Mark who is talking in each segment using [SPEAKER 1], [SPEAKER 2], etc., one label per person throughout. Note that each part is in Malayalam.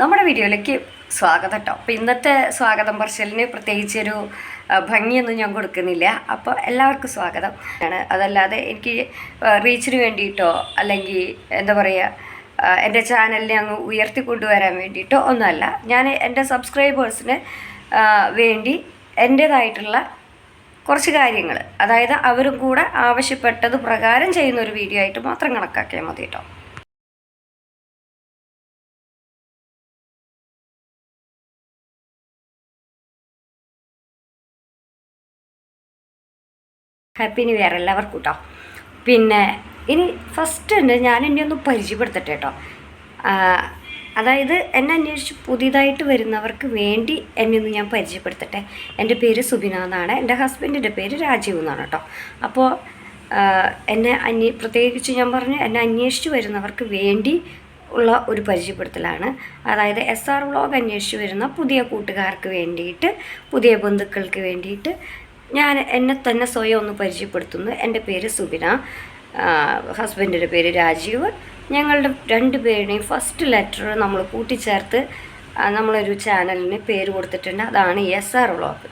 [SPEAKER 1] നമ്മുടെ വീഡിയോയിലേക്ക് സ്വാഗതം കേട്ടോ അപ്പോൾ ഇന്നത്തെ സ്വാഗതം പറച്ചിലിന് പ്രത്യേകിച്ചൊരു ഭംഗിയൊന്നും ഞാൻ കൊടുക്കുന്നില്ല. അപ്പോൾ എല്ലാവർക്കും സ്വാഗതം. ആണ്. അതല്ലാതെ എനിക്ക് റീച്ചിന് വേണ്ടിയിട്ടോ അല്ലെങ്കിൽ എന്താ പറയുക എന്റെ ചാനലിനെ അങ്ങ് ഉയർത്തി കൊണ്ടുവരാൻ വേണ്ടിയിട്ടോ ഒന്നുമല്ല. ഞാൻ എന്റെ സബ്സ്ക്രൈബേഴ്സിന് വേണ്ടി എന്റേതായിട്ടുള്ള കുറച്ച് കാര്യങ്ങൾ അതായത് അവരും കൂടെ ആവശ്യപ്പെട്ടത് പ്രകാരം ചെയ്യുന്ന ഒരു വീഡിയോ ആയിട്ട് മാത്രം കണക്കാക്കിയാൽ മതി കേട്ടോ ഹാപ്പി ന്യൂ ഇയർ എല്ലാവർക്കും കേട്ടോ പിന്നെ ഇനി ഫസ്റ്റ് ഉണ്ട് ഞാൻ എന്നെ ഒന്ന് പരിചയപ്പെടുത്തട്ടെ കേട്ടോ അതായത് എന്നെ അന്വേഷിച്ച് പുതിയതായിട്ട് വരുന്നവർക്ക് വേണ്ടി എന്നെ ഒന്ന് ഞാൻ പരിചയപ്പെടുത്തട്ടെ. എന്റെ പേര് സുബിന എന്നാണ്. എന്റെ ഹസ്ബൻഡിന്റെ പേര് രാജീവ് എന്നാണ് കേട്ടോ അപ്പോൾ എന്നെ അന്വേ പ്രത്യേകിച്ച് ഞാൻ പറഞ്ഞു എന്നെ അന്വേഷിച്ച് വരുന്നവർക്ക് വേണ്ടി ഉള്ള ഒരു പരിചയപ്പെടുത്തലാണ്. അതായത് എസ് ആർ വ്ളോഗ് അന്വേഷിച്ച് വരുന്ന പുതിയ കൂട്ടുകാർക്ക് വേണ്ടിയിട്ട് പുതിയ ബന്ധുക്കൾക്ക് വേണ്ടിയിട്ട് ഞാൻ എന്നെ തന്നെ സ്വയം ഒന്ന് പരിചയപ്പെടുത്തുന്നു. എന്റെ പേര് സുബിന. ഹസ്ബൻഡിന്റെ പേര് രാജീവ്. ഞങ്ങളുടെ രണ്ട് പേരുടെയും ഫസ്റ്റ് ലെറ്റർ നമ്മൾ കൂട്ടിച്ചേർത്ത് നമ്മളൊരു ചാനലിന് പേര് കൊടുത്തിട്ടുണ്ട്. അതാണ് എസ് ആർ വ്ളോഗ്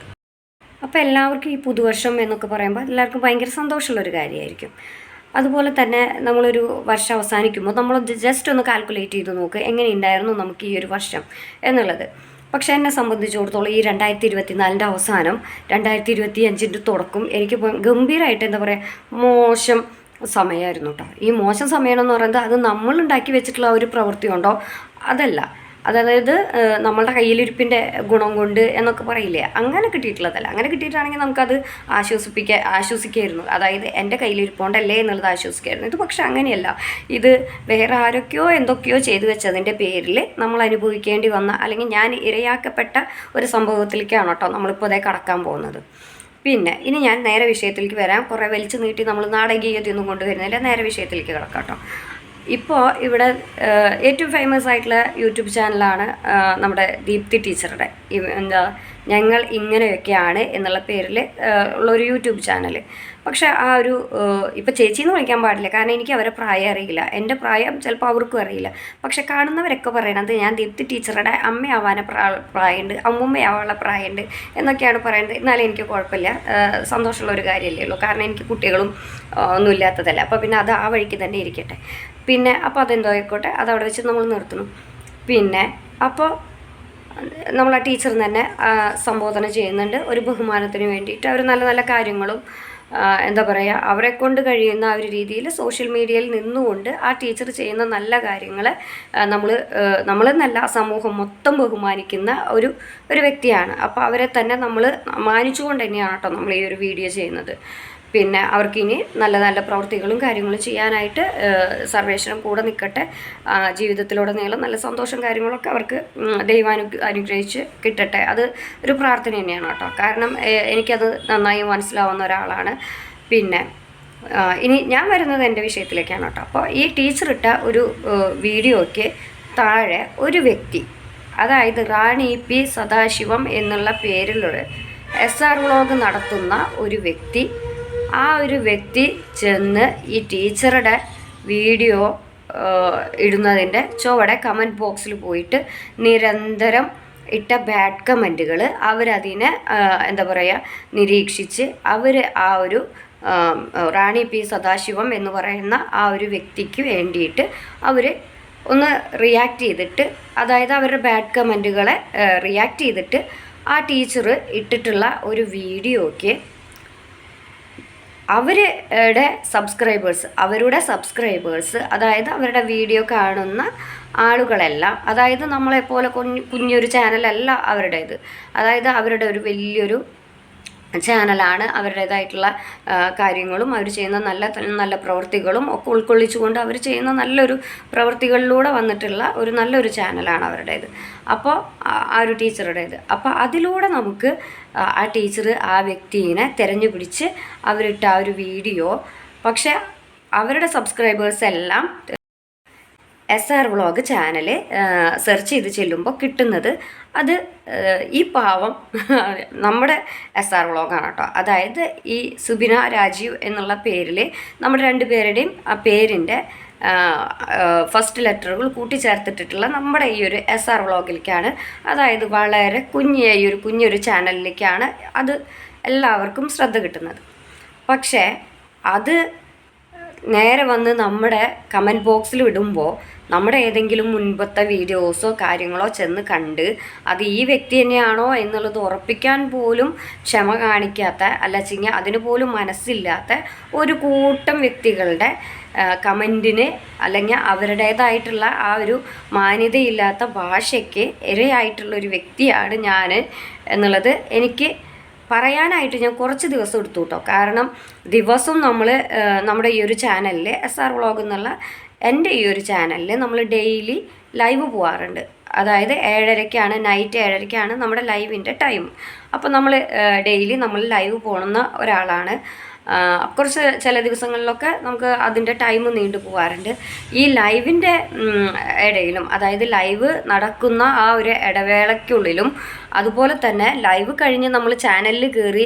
[SPEAKER 1] അപ്പോൾ എല്ലാവർക്കും ഈ പുതുവർഷം എന്നൊക്കെ പറയുമ്പോൾ എല്ലാവർക്കും ഭയങ്കര സന്തോഷമുള്ളൊരു കാര്യമായിരിക്കും. അതുപോലെ തന്നെ നമ്മളൊരു വർഷം അവസാനിക്കുമ്പോൾ നമ്മൾ ജസ്റ്റ് ഒന്ന് കാൽക്കുലേറ്റ് ചെയ്ത് നോക്ക് എങ്ങനെയുണ്ടായിരുന്നു നമുക്ക് ഈ ഒരു വർഷം എന്നുള്ളത്. പക്ഷെ എന്നെ സംബന്ധിച്ചിടത്തോളം ഈ രണ്ടായിരത്തി ഇരുപത്തിനാലിന്റെ അവസാനം രണ്ടായിരത്തി ഇരുപത്തി അഞ്ചിന്റെ തുടക്കം എനിക്ക് ഗംഭീരമായിട്ട് എന്താ പറയുക മോശം സമയമായിരുന്നു കേട്ടോ. ഈ മോശം സമയം പറയുന്നത് അത് നമ്മൾ ഉണ്ടാക്കി വെച്ചിട്ടുള്ള ഒരു പ്രവൃത്തി ഉണ്ടോ അതല്ല. അതായത് നമ്മളുടെ കയ്യിലിരിപ്പിന്റെ ഗുണം കൊണ്ട് എന്നൊക്കെ പറയില്ലേ? അങ്ങനെ കിട്ടിയിട്ടുള്ളതല്ല. അങ്ങനെ കിട്ടിയിട്ടാണെങ്കിൽ നമുക്കത് ആശ്വസിപ്പിക്കാൻ ആശ്വസിക്കായിരുന്നു. അതായത് എന്റെ കയ്യിലിരിപ്പോണ്ടല്ലേ എന്നുള്ളത് ആശ്വസിക്കായിരുന്നു. ഇത് പക്ഷെ അങ്ങനെയല്ല. ഇത് വേറെ ആരൊക്കെയോ എന്തൊക്കെയോ ചെയ്തു വെച്ചതിന്റെ പേരിൽ നമ്മൾ അനുഭവിക്കേണ്ടി വന്ന അല്ലെങ്കിൽ ഞാൻ ഇരയാക്കപ്പെട്ട ഒരു സംഭവത്തിലേക്കാണ് കേട്ടോ നമ്മളിപ്പോൾ അതേ കടക്കാൻ പോകുന്നത്. പിന്നെ ഇനി ഞാൻ നേരെ വിഷയത്തിലേക്ക് വരാം. കുറേ വലിച്ചു നീട്ടി നമ്മൾ നാടകീയതയൊന്നും കൊണ്ടുവരുന്നില്ല. നേരെ വിഷയത്തിലേക്ക് കിടക്കാം കേട്ടോ. ഇപ്പോൾ ഇവിടെ ഏറ്റവും ഫേമസ് ആയിട്ടുള്ള യൂട്യൂബ് ചാനലാണ് നമ്മുടെ ദീപ്തി ടീച്ചറുടെ. എന്താ ഞങ്ങൾ ഇങ്ങനെയൊക്കെയാണ് എന്നുള്ള പേരിൽ ഉള്ളൊരു യൂട്യൂബ് ചാനൽ പക്ഷേ ആ ഒരു ഇപ്പോൾ ചേച്ചി എന്ന് വിളിക്കാൻ പാടില്ല. കാരണം എനിക്ക് അവരെ പ്രായം അറിയില്ല. എന്റെ പ്രായം ചിലപ്പോൾ അവർക്കും അറിയില്ല. പക്ഷെ കാണുന്നവരൊക്കെ പറയണത് ഞാൻ ദീപ്തി ടീച്ചറുടെ അമ്മയാവാനെ പ്രാ പ്രായമുണ്ട് അമ്മുമ്മയാവാനുള്ള പ്രായമുണ്ട് എന്നൊക്കെയാണ് പറയുന്നത് എന്നാലും എനിക്ക് കുഴപ്പമില്ല. സന്തോഷമുള്ള ഒരു കാര്യമല്ലേ ഉള്ളൂ. കാരണം എനിക്ക് കുട്ടികളും ഒന്നുമില്ലാത്തതല്ല അപ്പോൾ പിന്നെ അത് ആ വഴിക്ക് തന്നെ ഇരിക്കട്ടെ. പിന്നെ അപ്പോൾ അതെന്തോ ആയിക്കോട്ടെ അത് അവിടെ വെച്ച് നമ്മൾ നിർത്തുന്നു. പിന്നെ അപ്പോൾ നമ്മൾ ആ ടീച്ചർ തന്നെ സംബോധന ചെയ്യുന്നുണ്ട്. ഒരു ബഹുമാനത്തിന് വേണ്ടിയിട്ട് അവർ നല്ല നല്ല കാര്യങ്ങളും എന്താ പറയുക അവരെ കൊണ്ട് കഴിയുന്ന ആ ഒരു രീതിയിൽ സോഷ്യൽ മീഡിയയിൽ നിന്നുകൊണ്ട് ആ ടീച്ചർ ചെയ്യുന്ന നല്ല കാര്യങ്ങൾ നമ്മൾ നമ്മളെന്നല്ല സമൂഹം മൊത്തം ബഹുമാനിക്കുന്ന ഒരു ഒരു വ്യക്തിയാണ്. അപ്പോൾ അവരെ തന്നെ നമ്മൾ മാനിച്ചുകൊണ്ട് തന്നെയാണ് കേട്ടോ നമ്മൾ ഈ ഒരു വീഡിയോ ചെയ്യുന്നത്. പിന്നെ അവർക്ക് ഇനി നല്ല നല്ല പ്രവൃത്തികളും കാര്യങ്ങളും ചെയ്യാനായിട്ട് സർവേശ്വരം കൂടെ നിൽക്കട്ടെ ജീവിതത്തിലൂടെ ജീവിതത്തിലുടനീളം നല്ല സന്തോഷം കാര്യങ്ങളൊക്കെ അവർക്ക് ദൈവാനു ദൈവം അനു അനുഗ്രഹിച്ച് കിട്ടട്ടെ. അത് ഒരു പ്രാർത്ഥന തന്നെയാണ് കേട്ടോ. കാരണം എനിക്കത് നന്നായി മനസ്സിലാവുന്ന ഒരാളാണ്. പിന്നെ ഇനി ഞാൻ വരുന്നത് എന്റെ വിഷയത്തിലേക്കാണ് കേട്ടോ. അപ്പോൾ ഈ ടീച്ചർ ഇട്ട ഒരു വീഡിയോയ്ക്ക് താഴെ ഒരു വ്യക്തി അതായത് റാണി പി സദാശിവം എന്നുള്ള പേരിലൊരു എസ് ആർ വ്ളോഗ് നടത്തുന്ന ഒരു വ്യക്തി ആ ഒരു വ്യക്തി ചെന്ന് ഈ ടീച്ചറുടെ വീഡിയോ ഇടുന്നതിന്റെ ചുവടെ കമന്റ് ബോക്സിൽ പോയിട്ട് നിരന്തരം ഇട്ട ബാഡ് കമന്റുകൾ അവരതിനെ എന്താ പറയുക നിരീക്ഷിച്ച് അവർ ആ ഒരു റാണി പി സദാശിവം എന്ന് പറയുന്ന ആ ഒരു വ്യക്തിക്ക് വേണ്ടിയിട്ട് അവർ ഒന്ന് റിയാക്ട് ചെയ്തിട്ട് അതായത് അവരുടെ ബാഡ് കമന്റുകളെ റിയാക്ട് ചെയ്തിട്ട് ആ ടീച്ചർ ഇട്ടിട്ടുള്ള ഒരു വീഡിയോയ്ക്ക് അവരുടെ സബ്സ്ക്രൈബേഴ്സ് അവരുടെ സബ്സ്ക്രൈബേഴ്സ് അതായത് അവരുടെ വീഡിയോ കാണുന്ന ആളുകളെല്ലാം അതായത് നമ്മളെപ്പോലെ കുഞ്ഞു കുഞ്ഞൊരു ചാനലല്ല അവരുടേത്. അതായത് അവരുടെ ഒരു വലിയൊരു ചാനലാണ് അവരുടേതായിട്ടുള്ള കാര്യങ്ങളും അവർ ചെയ്യുന്ന നല്ല നല്ല പ്രവൃത്തികളും ഒക്കെ ഉൾക്കൊള്ളിച്ചുകൊണ്ട് അവർ ചെയ്യുന്ന നല്ലൊരു പ്രവൃത്തികളിലൂടെ വന്നിട്ടുള്ള ഒരു നല്ലൊരു ചാനലാണ് അവരുടേത്. അപ്പോൾ ആ- ഒരു ടീച്ചറുടേത്. അപ്പോൾ അതിലൂടെ നമുക്ക് ആ ടീച്ചർ ആ വ്യക്തിയെ തിരഞ്ഞു പിടിച്ച് അവരിട്ട ആ ഒരു വീഡിയോ. പക്ഷേ അവരുടെ സബ്സ്ക്രൈബേഴ്സ് എല്ലാം S R vlog channel search ചെയ്ത് ചെല്ലുമ്പോൾ കിട്ടുന്നത് അത് ഈ പാവം നമ്മുടെ എസ് ആർ വ്ളോഗാണ് കേട്ടോ അതായത് ഈ സുബിന രാജീവ് എന്നുള്ള പേരിൽ നമ്മുടെ രണ്ട് പേരുടെയും ആ പേരിന്റെ ഫസ്റ്റ് ലെറ്ററുകൾ കൂട്ടിച്ചേർത്തിട്ടുള്ള നമ്മുടെ ഈ ഒരു എസ് ആർ വ്ളോഗിലേക്കാണ് അതായത് വളരെ കുഞ്ഞിയ ഈ ഒരു കുഞ്ഞൊരു ചാനലിലേക്കാണ് അത് എല്ലാവർക്കും ശ്രദ്ധ കിട്ടുന്നത്. പക്ഷേ അത് നേരെ വന്ന് നമ്മുടെ കമന്റ് ബോക്സിൽ ഇടുമ്പോൾ നമ്മുടെ ഏതെങ്കിലും മുൻപത്തെ വീഡിയോസോ കാര്യങ്ങളോ ചെന്ന് കണ്ട് അത് ഈ വ്യക്തി തന്നെയാണോ എന്നുള്ളത് ഉറപ്പിക്കാൻ പോലും ക്ഷമ കാണിക്കാത്ത അല്ലച്ചിങ്ങ അതിന് പോലും മനസ്സില്ലാത്ത ഒരു കൂട്ടം വ്യക്തികളുടെ കമന്റിന് അല്ലെങ്കിൽ അവരുടേതായിട്ടുള്ള ആ ഒരു മാന്യതയില്ലാത്ത ഭാഷയ്ക്ക് ഇരയായിട്ടുള്ള ഒരു വ്യക്തിയാണ് ഞാൻ എന്നുള്ളത് എനിക്ക് പറയാനായിട്ട് ഞാൻ കുറച്ച് ദിവസം എടുത്തു കേട്ടോ. കാരണം ദിവസവും നമ്മൾ നമ്മുടെ ഈ ഒരു ചാനലിൽ എസ് ആർ വ്ളോഗ് എന്നുള്ള എന്റെ ഈ ഒരു ചാനലിൽ നമ്മൾ ഡെയിലി ലൈവ് പോകാറുണ്ട് അതായത് ഏഴരയ്ക്കാണ് നൈറ്റ് ഏഴരയ്ക്കാണ് നമ്മുടെ ലൈവിന്റെ ടൈം. അപ്പോൾ നമ്മൾ ഡെയിലി നമ്മൾ ലൈവ് പോകുന്ന ഒരാളാണ്. കുറച്ച് ചില ദിവസങ്ങളിലൊക്കെ നമുക്ക് അതിന്റെ ടൈം നീണ്ടു പോകാറുണ്ട് ഈ ലൈവിന്റെ ഇടയിലും അതായത് ലൈവ് നടക്കുന്ന ആ ഒരു ഇടവേളയ്ക്കുള്ളിലും അതുപോലെ തന്നെ ലൈവ് കഴിഞ്ഞ് നമ്മൾ ചാനലിൽ കയറി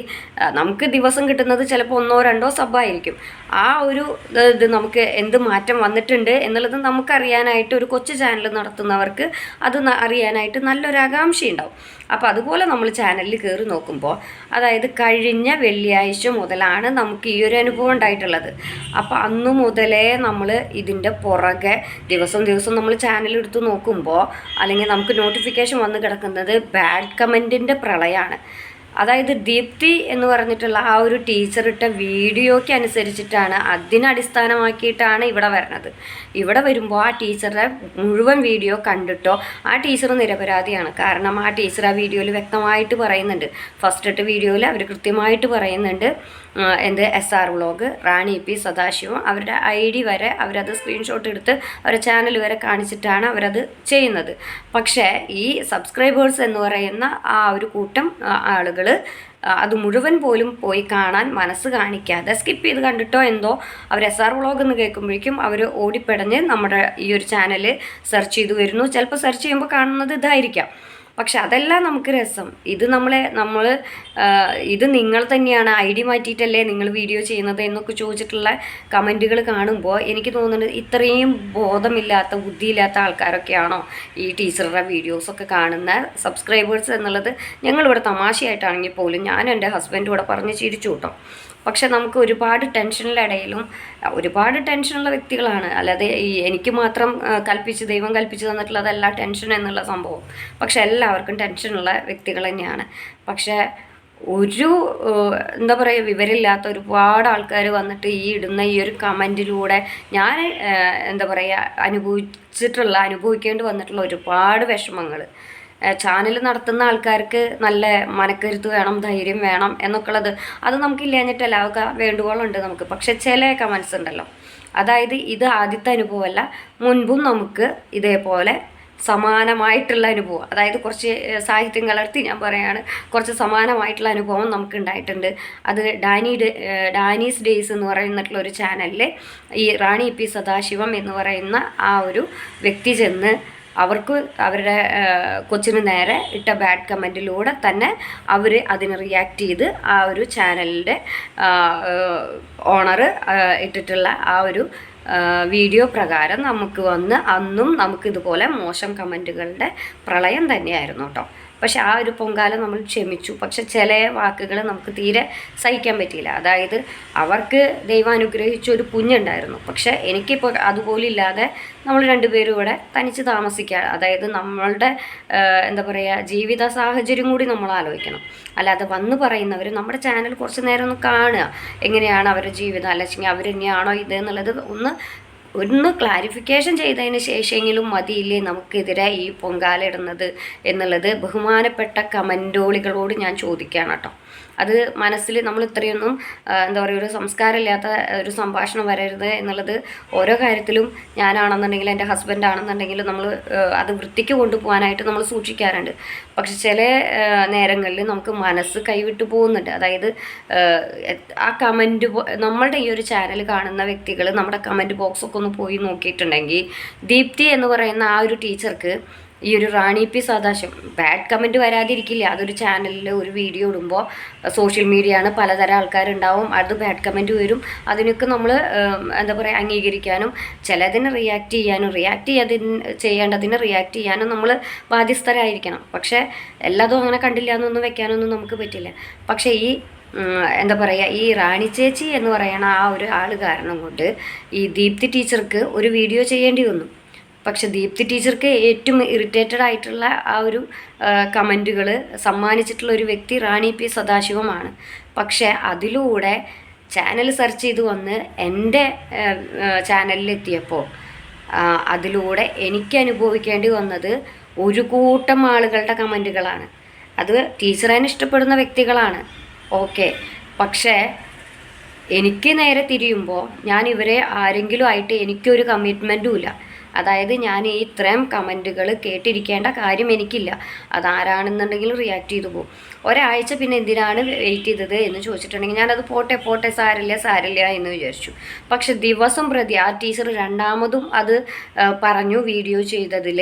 [SPEAKER 1] നമുക്ക് ദിവസം കിട്ടുന്നത് ചിലപ്പോൾ ഒന്നോ രണ്ടോ സബ്ബായിരിക്കും ആ ഒരു ഇത് നമുക്ക് എന്ത് മാറ്റം വന്നിട്ടുണ്ട് എന്നുള്ളത് നമുക്കറിയാനായിട്ട് ഒരു കൊച്ചു ചാനൽ നടത്തുന്നവർക്ക് അത് അറിയാനായിട്ട് നല്ലൊരു ആകാംക്ഷ ഉണ്ടാവും അപ്പോൾ അതുപോലെ നമ്മൾ ചാനലിൽ കയറി നോക്കുമ്പോൾ അതായത് കഴിഞ്ഞ വെള്ളിയാഴ്ച മുതലാണ് നമുക്ക് ഈ ഒരു അനുഭവം ഉണ്ടായിട്ടുള്ളത്. അപ്പോൾ അന്ന് മുതലേ നമ്മൾ ഇതിന്റെ പുറകെ ദിവസം ദിവസം നമ്മൾ ചാനൽ എടുത്ത് നോക്കുമ്പോൾ അല്ലെങ്കിൽ നമുക്ക് നോട്ടിഫിക്കേഷൻ വന്ന് കിടക്കുന്നത് ബാഡ് കമന്റിന്റെ പ്രളയമാണ് അതായത് ദീപ്തി എന്ന് പറഞ്ഞിട്ടുള്ള ആ ഒരു ടീച്ചർ ഇട്ട വീഡിയോയ്ക്ക് അനുസരിച്ചിട്ടാണ് അതിനടിസ്ഥാനമാക്കിയിട്ടാണ് ഇവിടെ വരണത്. ഇവിടെ വരുമ്പോൾ ആ ടീച്ചറുടെ മുഴുവൻ വീഡിയോ കണ്ടിട്ടോ ആ ടീച്ചർ നിരപരാധിയാണ്. കാരണം ആ ടീച്ചർ ആ വീഡിയോയിൽ വ്യക്തമായിട്ട് പറയുന്നുണ്ട്. ഫസ്റ്റ് ഇട്ട വീഡിയോയിൽ അവർ കൃത്യമായിട്ട് പറയുന്നുണ്ട്. എന്ത്? S R vlog Rani P Sadasivam. അവരുടെ ഐ ഡി വരെ അവരത് സ്ക്രീൻഷോട്ട് എടുത്ത് അവരുടെ ചാനൽ വരെ കാണിച്ചിട്ടാണ് അവരത് ചെയ്യുന്നത്. പക്ഷേ ഈ സബ്സ്ക്രൈബേഴ്സ് എന്ന് പറയുന്ന ആ ഒരു കൂട്ടം ആളുകൾ അത് മുഴുവൻ പോലും പോയി കാണാൻ മനസ്സ് കാണിക്കാതെ സ്കിപ്പ് ചെയ്ത് കണ്ടിട്ടോ എന്തോ അവർ എസ് ആർ വ്ളോഗ് എന്ന് കേൾക്കുമ്പോഴേക്കും അവർ ഓടിപ്പടഞ്ഞ് നമ്മുടെ ഈ ഒരു ചാനൽ സെർച്ച് ചെയ്ത് വരുന്നു. ചിലപ്പോൾ സെർച്ച് ചെയ്യുമ്പോൾ കാണുന്നത് ഇതായിരിക്കാം. പക്ഷെ അതല്ല നമുക്ക് രസം. ഇത് നമ്മളെ നമ്മൾ ഇത് നിങ്ങൾ തന്നെയാണ് ഐ ഡി മാറ്റിയിട്ടല്ലേ നിങ്ങൾ വീഡിയോ ചെയ്യുന്നത് എന്നൊക്കെ ചോദിച്ചിട്ടുള്ള കമന്റുകൾ കാണുമ്പോൾ എനിക്ക് തോന്നുന്നത് ഇത്രയും ബോധമില്ലാത്ത ബുദ്ധിയില്ലാത്ത ആൾക്കാരൊക്കെയാണോ ഈ ടീച്ചറുടെ വീഡിയോസൊക്കെ കാണുന്ന സബ്സ്ക്രൈബേഴ്സ് എന്നുള്ളത് ഞങ്ങളിവിടെ തമാശയായിട്ടാണെങ്കിൽ പോലും ഞാൻ എന്റെ ഹസ്ബൻഡ് കൂടെ പറഞ്ഞ് ചിരിച്ചു കേട്ടോ. പക്ഷെ നമുക്ക് ഒരുപാട് ടെൻഷനിലെ ഇടയിലും ഒരുപാട് ടെൻഷനുള്ള വ്യക്തികളാണ്. അല്ലാതെ ഈ എനിക്ക് മാത്രം കൽപ്പിച്ച് ദൈവം കൽപ്പിച്ച് തന്നിട്ടുള്ളതല്ല ടെൻഷൻ എന്നുള്ള സംഭവം. പക്ഷെ എല്ലാവർക്കും ടെൻഷനുള്ള വ്യക്തികൾ തന്നെയാണ്. പക്ഷേ ഒരു എന്താ പറയുക വിവരമില്ലാത്ത ഒരുപാട് ആൾക്കാർ വന്നിട്ട് ഈ ഇടുന്ന ഈ ഒരു കമന്റിലൂടെ ഞാൻ എന്താ പറയുക അനുഭവിച്ചിട്ടുള്ള അനുഭവിക്കേണ്ടി വന്നിട്ടുള്ള ഒരുപാട് വിഷമങ്ങൾ ചാനൽ നടത്തുന്ന ആൾക്കാർക്ക് നല്ല മനക്കരുത്ത് വേണം ധൈര്യം വേണം എന്നൊക്കെയുള്ളത് അത് നമുക്ക് ഇല്ലാഞ്ഞിട്ടല്ല അതൊക്കെ വേണ്ടുവോളുണ്ട് നമുക്ക്. പക്ഷെ ചില കമൻസ് ഉണ്ടല്ലോ. അതായത് ഇത് ആദ്യത്തെ അനുഭവമല്ല മുൻപും നമുക്ക് ഇതേപോലെ സമാനമായിട്ടുള്ള അനുഭവം അതായത് കുറച്ച് സാഹിത്യം കലർത്തി ഞാൻ പറയാണ് കുറച്ച് സമാനമായിട്ടുള്ള അനുഭവം നമുക്ക് ഉണ്ടായിട്ടുണ്ട്. അത് ഡാനി ഡാനീസ് ഡേയ്സ് എന്ന് പറയുന്നിട്ടുള്ള ഒരു ചാനലിൽ ഈ റാണി പി സദാശിവം എന്ന് പറയുന്ന ആ ഒരു വ്യക്തി ചെന്ന് അവർക്ക് അവരുടെ കൊച്ചിന് നേരെ ഇട്ട ബാഡ് കമന്റിലൂടെ തന്നെ അവർ അതിന് റിയാക്ട് ചെയ്ത് ആ ഒരു ചാനലിന്റെ ഓണർ ഇട്ടിട്ടുള്ള ആ ഒരു വീഡിയോ പ്രകാരം നമുക്ക് വന്ന് അന്നും നമുക്ക് ഇതുപോലെ മോശം കമന്റുകളുടെ പ്രളയം തന്നെയായിരുന്നു കേട്ടോ. പക്ഷെ ആ ഒരു പൊങ്കാല നമ്മൾ ക്ഷമിച്ചു. പക്ഷെ ചില വാക്കുകൾ നമുക്ക് തീരെ സഹിക്കാൻ പറ്റിയില്ല. അതായത് അവർക്ക് ദൈവം അനുഗ്രഹിച്ച ഒരു കുഞ്ഞുണ്ടായിരുന്നു പക്ഷെ എനിക്കിപ്പോൾ അതുപോലെ ഇല്ലാതെ നമ്മൾ രണ്ടുപേരും ഇവിടെ തനിച്ച് താമസിക്കുക അതായത് നമ്മളുടെ എന്താ പറയുക ജീവിത സാഹചര്യം കൂടി നമ്മൾ ആലോചിക്കണം. അല്ലാതെ വന്ന് പറയുന്നവർ നമ്മുടെ ചാനൽ കുറച്ച് നേരം ഒന്ന് കാണുക. എങ്ങനെയാണ് അവരുടെ ജീവിതം? അല്ലെങ്കിൽ അവർ തന്നെയാണോ ഇത് എന്നുള്ളത് ഒന്ന് ഒന്ന് ക്ലാരിഫിക്കേഷൻ ചെയ്തതിന് ശേഷമെങ്കിലും മതിയില്ലേ നമുക്കെതിരെ ഈ പൊങ്കാല ഇടുന്നത് എന്നുള്ളത് ബഹുമാനപ്പെട്ട കമന്റോളികളോട് ഞാൻ ചോദിക്കുകയാണ് കേട്ടോ. അത് മനസ്സിൽ നമ്മൾ ഇത്രയൊന്നും എന്താ പറയുക ഒരു സംസ്കാരമില്ലാത്ത ഒരു സംഭാഷണം വരരുത് എന്നുള്ളത് ഓരോ കാര്യത്തിലും ഞാനാണെന്നുണ്ടെങ്കിൽ എന്റെ ഹസ്ബൻഡ് ആണെന്നുണ്ടെങ്കിലും നമ്മൾ അത് വൃത്തിക്ക് കൊണ്ടുപോകാനായിട്ട് നമ്മൾ സൂക്ഷിക്കാറുണ്ട്. പക്ഷെ ചില നേരങ്ങളിൽ നമുക്ക് മനസ്സ് കൈവിട്ടു പോകുന്നുണ്ട്. അതായത് ആ കമന്റ് നമ്മളുടെ ഈ ഒരു ചാനൽ കാണുന്ന വ്യക്തികൾ നമ്മുടെ കമന്റ് ബോക്സൊക്കെ ഒന്ന് പോയി നോക്കിയിട്ടുണ്ടെങ്കിൽ ദീപ്തി എന്ന് പറയുന്ന ആ ഒരു ടീച്ചർക്ക് ഈ ഒരു Rani P Sadasivam. Bad comment വരാതിരിക്കില്ല. അതൊരു ചാനലിൽ ഒരു വീഡിയോ ഇടുമ്പോൾ സോഷ്യൽ മീഡിയ ആണ് പലതരം ആൾക്കാരുണ്ടാവും. അത് ബാഡ് കമന്റ് വരും. അതിനൊക്കെ നമ്മൾ എന്താ പറയുക അംഗീകരിക്കാനും ചിലതിന് റിയാക്ട് ചെയ്യാനും റിയാക്ട് ചെയ്യാതിന് ചെയ്യേണ്ടതിന് റിയാക്ട് ചെയ്യാനും നമ്മൾ ബാധ്യസ്ഥരായിരിക്കണം. പക്ഷേ എല്ലാതും അങ്ങനെ കണ്ടില്ല എന്നൊന്നും വെക്കാനൊന്നും നമുക്ക് പറ്റില്ല. പക്ഷേ ഈ എന്താ പറയുക ഈ റാണി ചേച്ചി എന്ന് പറയുന്ന ആ ഒരു ആൾ കാരണം കൊണ്ട് ഈ ദീപ്തി ടീച്ചർക്ക് ഒരു വീഡിയോ ചെയ്യേണ്ടി വന്നു. പക്ഷെ ദീപ്തി ടീച്ചർക്ക് ഏറ്റവും ഇറിറ്റേറ്റഡ് ആയിട്ടുള്ള ആ ഒരു കമന്റുകൾ സമ്മാനിച്ചിട്ടുള്ള ഒരു വ്യക്തി റാണി പി സദാശിവമാണ്. പക്ഷേ അതിലൂടെ ചാനൽ സെർച്ച് ചെയ്ത് വന്ന് എന്റെ ചാനലിലെത്തിയപ്പോൾ അതിലൂടെ എനിക്ക് അനുഭവിക്കേണ്ടി വന്നത് ഒരു കൂട്ടം ആളുകളുടെ കമന്റുകളാണ്. അത് ടീച്ചറെ ഇഷ്ടപ്പെടുന്ന വ്യക്തികളാണ്. ഓക്കെ. പക്ഷേ എനിക്ക് നേരെ തിരിയുമ്പോൾ ഞാൻ ഇവരെ ആരെങ്കിലും ആയിട്ട് എനിക്കൊരു കമ്മിറ്റ്മെന്റും ഇല്ല. അതായത് ഞാൻ ഈ ഇത്രയും കമന്റുകൾ കേട്ടിരിക്കേണ്ട കാര്യം എനിക്കില്ല. അതാരാണെന്നുണ്ടെങ്കിലും റിയാക്ട് ചെയ്തു പോകും. ഒരാഴ്ച പിന്നെ എന്തിനാണ് വെയിറ്റ് ചെയ്തത് എന്ന് ചോദിച്ചിട്ടുണ്ടെങ്കിൽ ഞാനത് പോട്ടെ പോട്ടെ സാരില്ല സാരില്ല എന്ന് വിചാരിച്ചു. പക്ഷെ ദിവസം പ്രതി ആ ടീച്ചർ രണ്ടാമതും അത് പറഞ്ഞു വീഡിയോ ചെയ്തതിൽ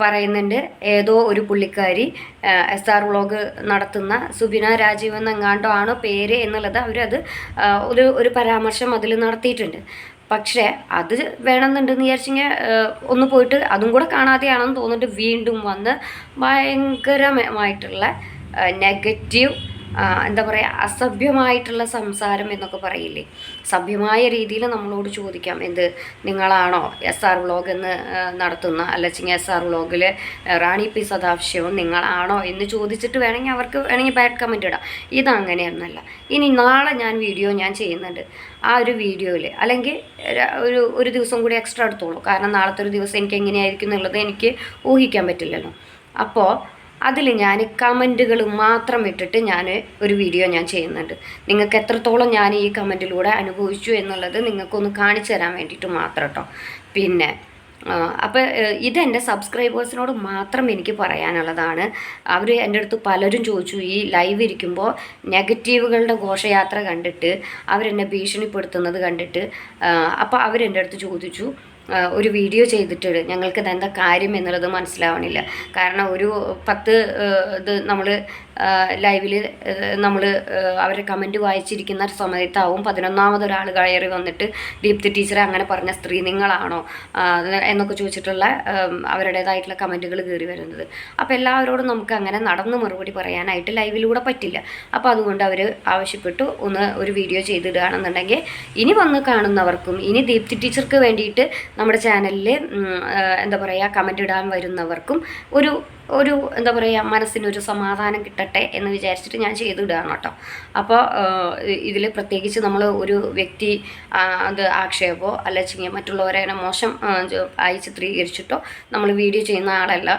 [SPEAKER 1] പറയുന്നുണ്ട് ഏതോ ഒരു പുള്ളിക്കാരി എസ് ആർ വ്ളോഗ് നടത്തുന്ന സുബിന രാജീവ് എന്നെങ്ങാണ്ടോ ആണോ പേര് എന്നുള്ളത് അവരത് ഒരു ഒരു പരാമർശം അതിൽ നടത്തിയിട്ടുണ്ട്. പക്ഷേ അത് വേണമെന്നുണ്ടെന്ന് വിചാരിച്ചെങ്കിൽ ഒന്ന് പോയിട്ട് അതും കൂടെ കാണാതെയാണെന്ന് തോന്നിട്ട് വീണ്ടും വന്ന് ഭയങ്കരമായിട്ടുള്ള നെഗറ്റീവ് എന്താ പറയുക അസഭ്യമായിട്ടുള്ള സംസാരം എന്നൊക്കെ പറയില്ലേ? സഭ്യമായ രീതിയിൽ നമ്മളോട് ചോദിക്കാം എന്ത്? നിങ്ങളാണോ എസ് ആർ വ്ളോഗ് എന്ന് നടത്തുന്ന? അല്ലെങ്കിൽ എസ് ആർ വ്ളോഗിൽ റാണി പി സദാശിവം നിങ്ങളാണോ? എന്ന് ചോദിച്ചിട്ട് വേണമെങ്കിൽ അവർക്ക് വേണമെങ്കിൽ ബാഡ് കമന്റ് ഇടാം. ഇതങ്ങനെയൊന്നല്ല. ഇനി നാളെ ഞാൻ വീഡിയോ ഞാൻ ചെയ്യുന്നുണ്ട്. ആ ഒരു വീഡിയോയിൽ അല്ലെങ്കിൽ ഒരു ഒരു ദിവസം കൂടി എക്സ്ട്രാ എടുത്തോളൂ. കാരണം നാളത്തെ ഒരു ദിവസം എനിക്ക് എങ്ങനെയായിരിക്കും എന്നുള്ളത് എനിക്ക് ഊഹിക്കാൻ പറ്റില്ലല്ലോ. അപ്പോൾ അതിൽ ഞാൻ കമന്റുകൾ മാത്രം ഇട്ടിട്ട് ഞാൻ ഒരു വീഡിയോ ഞാൻ ചെയ്യുന്നുണ്ട്. നിങ്ങൾക്ക് എത്രത്തോളം ഞാൻ ഈ കമന്റിലൂടെ അനുഭവിച്ചു എന്നുള്ളത് നിങ്ങൾക്കൊന്ന് കാണിച്ചു തരാൻ വേണ്ടിയിട്ട് മാത്രം കേട്ടോ പിന്നെ അപ്പോൾ ഇതെന്റെ സബ്സ്ക്രൈബേഴ്സിനോട് മാത്രം എനിക്ക് പറയാനുള്ളതാണ്. അവർ എന്റെ അടുത്ത് പലരും ചോദിച്ചു ഈ ലൈവ് ഇരിക്കുമ്പോൾ നെഗറ്റീവുകളുടെ ഘോഷയാത്ര കണ്ടിട്ട് അവരെന്നെ ഭീഷണിപ്പെടുത്തുന്നത് കണ്ടിട്ട് അപ്പോൾ അവരെന്റെ അടുത്ത് ചോദിച്ചു ഒരു വീഡിയോ ചെയ്തിട്ട് ഞങ്ങൾക്ക് എന്താ കാര്യം എന്നുള്ളത് മനസ്സിലാവണില്ല. കാരണം ഒരു പത്ത് ഇത് നമ്മൾ ലൈവിൽ നമ്മൾ അവരുടെ കമന്റ് വായിച്ചിരിക്കുന്ന സമയത്താവും പതിനൊന്നാമത് ഒരാൾ കയറി വന്നിട്ട് ദീപ്തി ടീച്ചറെ അങ്ങനെ പറഞ്ഞ സ്ത്രീ നിങ്ങളാണോ? എന്നൊക്കെ ചോദിച്ചിട്ടുള്ള അവരുടേതായിട്ടുള്ള കമന്റുകൾ കയറി വരുന്നത്. അപ്പോൾ എല്ലാവരോടും നമുക്ക് അങ്ങനെ നടന്ന് മറുപടി പറയാനായിട്ട് ലൈവിലൂടെ പറ്റില്ല. അപ്പോൾ അതുകൊണ്ട് അവർ ആവശ്യപ്പെട്ടു ഒന്ന് ഒരു വീഡിയോ ചെയ്തിടുകയാണെന്നുണ്ടെങ്കിൽ ഇനി വന്ന് കാണുന്നവർക്കും ഇനി ദീപ്തി ടീച്ചർക്ക് വേണ്ടിയിട്ട് നമ്മുടെ ചാനലിൽ എന്താ പറയുക കമന്റ് ഇടാൻ വരുന്നവർക്കും ഒരു ഒരു എന്താ പറയുക മനസ്സിനൊരു സമാധാനം കിട്ടട്ടെ എന്ന് വിചാരിച്ചിട്ട് ഞാൻ ചെയ്തിടുകയാണ് കേട്ടോ. അപ്പോൾ ഇതിൽ പ്രത്യേകിച്ച് നമ്മൾ ഒരു വ്യക്തി അത് ആക്ഷേപമോ അല്ലെങ്കിൽ മറ്റുള്ളവരെ മോശം ആയി ചിത്രീകരിച്ചിട്ടോ നമ്മൾ വീഡിയോ ചെയ്യുന്ന ആളല്ല.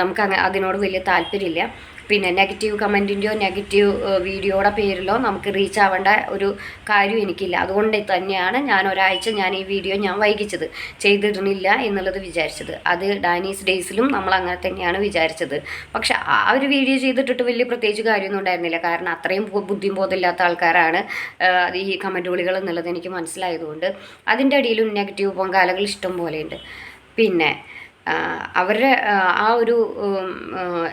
[SPEAKER 1] നമുക്ക് അതിനോട് വലിയ താല്പര്യമില്ല. പിന്നെ നെഗറ്റീവ് കമന്റിന്റെയോ നെഗറ്റീവ് വീഡിയോയുടെ പേരിലോ നമുക്ക് റീച്ച് ആവേണ്ട ഒരു കാര്യം എനിക്കില്ല. അതുകൊണ്ട് തന്നെയാണ് ഞാൻ ഒരാഴ്ച ഞാൻ ഈ വീഡിയോ ഞാൻ വൈകിച്ചത്. ചെയ്തിരുന്നില്ല എന്നുള്ളത് വിചാരിച്ചത്. അത് ഡാനീസ് ഡേയ്സിലും നമ്മൾ അങ്ങനെ തന്നെയാണ് വിചാരിച്ചത്. പക്ഷെ ആ ഒരു വീഡിയോ ചെയ്തിട്ടിട്ട് വലിയ പ്രത്യേകിച്ച് കാര്യമൊന്നും ഉണ്ടായിരുന്നില്ല. കാരണം അത്രയും ബുദ്ധിബോധമില്ലാത്ത ആൾക്കാരാണ് ഈ കമന്റ് വിളികൾ എന്നുള്ളത് എനിക്ക് മനസ്സിലായതുകൊണ്ട്. അതിന്റെ അടിയിലും നെഗറ്റീവ് പൊങ്കാലകൾ ഇഷ്ടം പോലെയുണ്ട്. പിന്നെ അവരുടെ ആ, ഒരു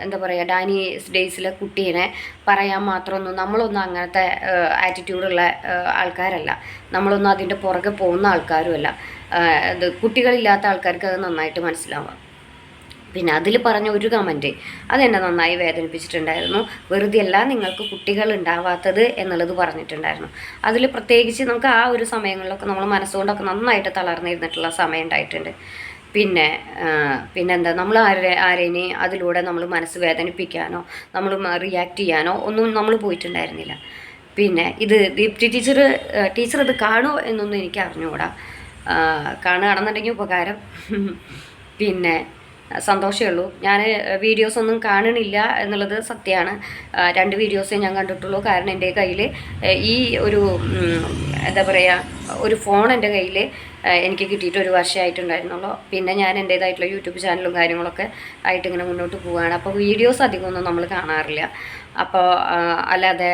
[SPEAKER 1] എന്താ പറയുക ഡാനീസ് ഡേയ്സിലെ കുട്ടീനെ പറയാൻ മാത്രമൊന്നും നമ്മളൊന്നും അങ്ങനത്തെ ആറ്റിറ്റ്യൂഡുള്ള ആൾക്കാരല്ല. നമ്മളൊന്നും അതിന്റെ പുറകെ പോകുന്ന ആൾക്കാരുമല്ല. ഇത് കുട്ടികളില്ലാത്ത ആൾക്കാർക്ക് അത് നന്നായിട്ട് മനസ്സിലാവാം. പിന്നെ അതിൽ പറഞ്ഞ ഒരു കമന്റ് അതെന്നെ നന്നായി വേദനിപ്പിച്ചിട്ടുണ്ടായിരുന്നു. വെറുതെ അല്ല നിങ്ങൾക്ക് കുട്ടികൾ ഉണ്ടാവാത്തത് എന്നുള്ളത് പറഞ്ഞിട്ടുണ്ടായിരുന്നു. അതിൽ പ്രത്യേകിച്ച് നമുക്ക് ആ ഒരു സമയങ്ങളിലൊക്കെ നമ്മൾ മനസ്സുകൊണ്ടൊക്കെ നന്നായിട്ട് തളർന്നിരുന്നിട്ടുള്ള സമയം ഉണ്ടായിട്ടുണ്ട്. പിന്നെ പിന്നെന്താ? നമ്മൾ ആരെ ആരേനെ അതിലൂടെ നമ്മൾ മനസ്സ് വേദനിപ്പിക്കാനോ നമ്മൾ റിയാക്ട് ചെയ്യാനോ ഒന്നും നമ്മൾ പോയിട്ടുണ്ടായിരുന്നില്ല. പിന്നെ ഇത് ദീപ്തി ടീച്ചർ ടീച്ചർ ഇത് കാണുമോ എന്നൊന്നും എനിക്ക് അറിഞ്ഞുകൂടാ കാണുകയാണെന്നുണ്ടെങ്കിൽ ഉപകാരം. പിന്നെ സന്തോഷമേ ഉള്ളൂ. ഞാൻ വീഡിയോസ് ഒന്നും കാണണില്ല എന്നുള്ളത് സത്യമാണ്. രണ്ട് വീഡിയോസേ ഞാൻ കണ്ടിട്ടുള്ളൂ. കാരണം എന്റെ കയ്യിൽ ഈ ഒരു എന്താ പറയുക ഒരു ഫോൺ എന്റെ കയ്യിൽ എനിക്ക് കിട്ടിയിട്ട് ഒരു വർഷമായിട്ടുണ്ടായിരുന്നുള്ളൂ പിന്നെ ഞാൻ എന്റേതായിട്ടുള്ള യൂട്യൂബ് ചാനലും കാര്യങ്ങളൊക്കെ ആയിട്ട് ഇങ്ങനെ മുന്നോട്ട് പോവുകയാണ് അപ്പോൾ വീഡിയോസ് അധികമൊന്നും നമ്മൾ കാണാറില്ല. അപ്പോൾ അല്ലാതെ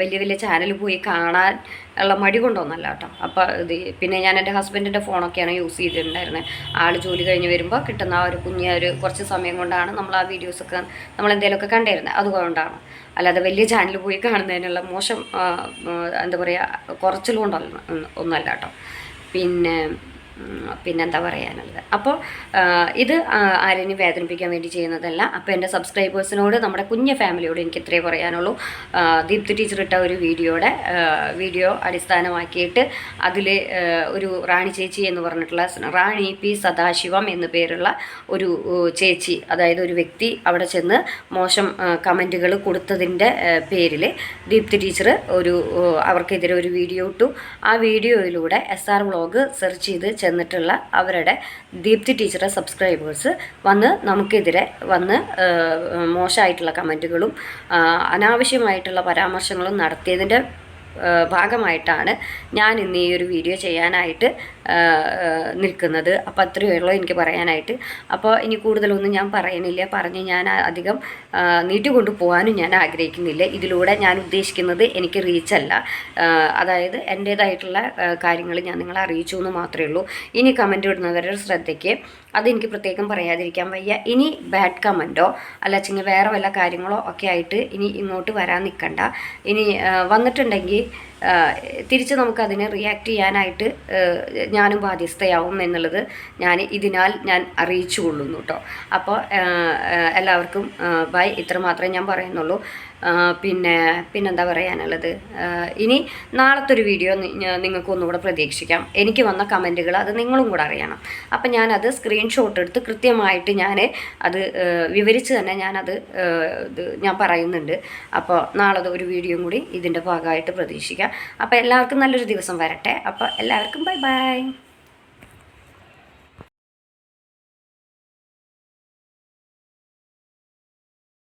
[SPEAKER 1] വലിയ വലിയ ചാനൽ പോയി കാണാൻ ഉള്ള മടി കൊണ്ടൊന്നല്ല കേട്ടോ. അപ്പോൾ ഇത് പിന്നെ ഞാൻ എന്റെ ഹസ്ബൻഡിന്റെ ഫോണൊക്കെയാണ് യൂസ് ചെയ്തിട്ടുണ്ടായിരുന്നത് ആൾ ജോലി കഴിഞ്ഞ് വരുമ്പോൾ കിട്ടുന്ന ആ ഒരു കുഞ്ഞ ഒരു കുറച്ച് സമയം കൊണ്ടാണ് നമ്മൾ ആ വീഡിയോസൊക്കെ നമ്മൾ എന്തെങ്കിലുമൊക്കെ കണ്ടിരുന്നത് അതുകൊണ്ടാണ്. അല്ലാതെ വലിയ ചാനൽ പോയി കാണുന്നതിനുള്ള മോശം എന്താ പറയുക കുറച്ചിലുകൊണ്ടല്ല ഒന്നല്ല കേട്ടോ. പിന്നെ പിന്നെന്താ പറയാനുള്ളത്? അപ്പോൾ ഇത് ആരെയും വേദനിപ്പിക്കാൻ വേണ്ടി ചെയ്യുന്നതല്ല. അപ്പോൾ എന്റെ സബ്സ്ക്രൈബേഴ്സിനോട് നമ്മുടെ കുഞ്ഞ ഫാമിലിയോട് എനിക്ക് ഇത്രേ പറയാനുള്ളൂ. ദീപ്തി ടീച്ചർ ഇട്ട ഒരു വീഡിയോയുടെ വീഡിയോ അടിസ്ഥാനമാക്കിയിട്ട് അതിൽ ഒരു റാണി ചേച്ചി എന്ന് പറഞ്ഞിട്ടുള്ള റാണി പി സദാശിവം എന്നു പേരുള്ള ഒരു ചേച്ചി അതായത് ഒരു വ്യക്തി അവിടെ ചെന്ന് മോശം കമന്റുകൾ കൊടുത്തതിന്റെ പേരിൽ ദീപ്തി ടീച്ചർ ഒരു അവർക്കെതിരെ ഒരു വീഡിയോ ഇട്ടു. ആ വീഡിയോയിലൂടെ എസ് ആർ വ്ളോഗ് സെർച്ച് ചെയ്ത് ചെന്നിട്ടുള്ള അവരുടെ ദീപ്തി ടീച്ചറുടെ സബ്സ്ക്രൈബേഴ്സ് വന്ന് നമുക്കെതിരെ വന്ന് മോശമായിട്ടുള്ള കമന്റുകളും അനാവശ്യമായിട്ടുള്ള പരാമർശങ്ങളും നടത്തിയതിന്റെ ഭാഗമായിട്ടാണ് ഞാൻ ഇന്ന് ഈ ഒരു വീഡിയോ ചെയ്യാനായിട്ട് നിൽക്കുന്നത്. അപ്പോൾ അത്രയേ ഉള്ളൂ എനിക്ക് പറയാനായിട്ട്. അപ്പോൾ ഇനി കൂടുതലൊന്നും ഞാൻ പറയുന്നില്ല. പറഞ്ഞ് ഞാൻ അധികം നീട്ടി നീട്ടിക്കൊണ്ടു പോകാനും ഞാൻ ആഗ്രഹിക്കുന്നില്ല. ഇതിലൂടെ ഞാൻ ഉദ്ദേശിക്കുന്നത് എനിക്ക് റീച്ചല്ല അതായത് എന്റേതായിട്ടുള്ള കാര്യങ്ങൾ ഞാൻ നിങ്ങളെ അറിയിച്ചു എന്ന് മാത്രമേ ഉള്ളൂ. ഇനി കമന്റ് ഇടുന്നവരുടെ ശ്രദ്ധയ്ക്ക് അതെനിക്ക് പ്രത്യേകം പറയാതിരിക്കാൻ വയ്യ. ഇനി ബാഡ് കമന്റോ അല്ലച്ചെങ്കിൽ വേറെ വല്ല കാര്യങ്ങളോ ഒക്കെ ആയിട്ട് ഇനി ഇങ്ങോട്ട് വരാൻ നിൽക്കണ്ട ഇനി വന്നിട്ടുണ്ടെങ്കിൽ തിരിച്ച് നമുക്കതിനെ റിയാക്ട് ചെയ്യാനായിട്ട് ഞാനും ബാധ്യസ്ഥയാവും എന്നുള്ളത് ഞാൻ ഇതിനാൽ ഞാൻ അറിയിച്ചു കൊള്ളുന്നു കേട്ടോ അപ്പോൾ എല്ലാവർക്കും ബൈ ഇത്ര മാത്രമേ ഞാൻ പറയുന്നുള്ളൂ. പിന്നെ പിന്നെന്താ പറയാനുള്ളത്? ഇനി നാളത്തെ ഒരു വീഡിയോ നിങ്ങൾക്ക് ഒന്നുകൂടെ പ്രതീക്ഷിക്കാം. എനിക്ക് വന്ന കമന്റുകൾ അത് നിങ്ങളും കൂടെ അറിയണം. അപ്പം ഞാനത് സ്ക്രീൻഷോട്ട് എടുത്ത് കൃത്യമായിട്ട് ഞാൻ അത് വിവരിച്ച് തന്നെ ഞാനത് ഞാൻ പറയുന്നുണ്ട്. അപ്പോൾ നാളെ ഒരു വീഡിയോയും കൂടി ഇതിന്റെ ഭാഗമായിട്ട് പ്രതീക്ഷിക്കാം. അപ്പോൾ എല്ലാവർക്കും നല്ലൊരു ദിവസം വരട്ടെ. അപ്പോൾ എല്ലാവർക്കും ബൈ ബൈ.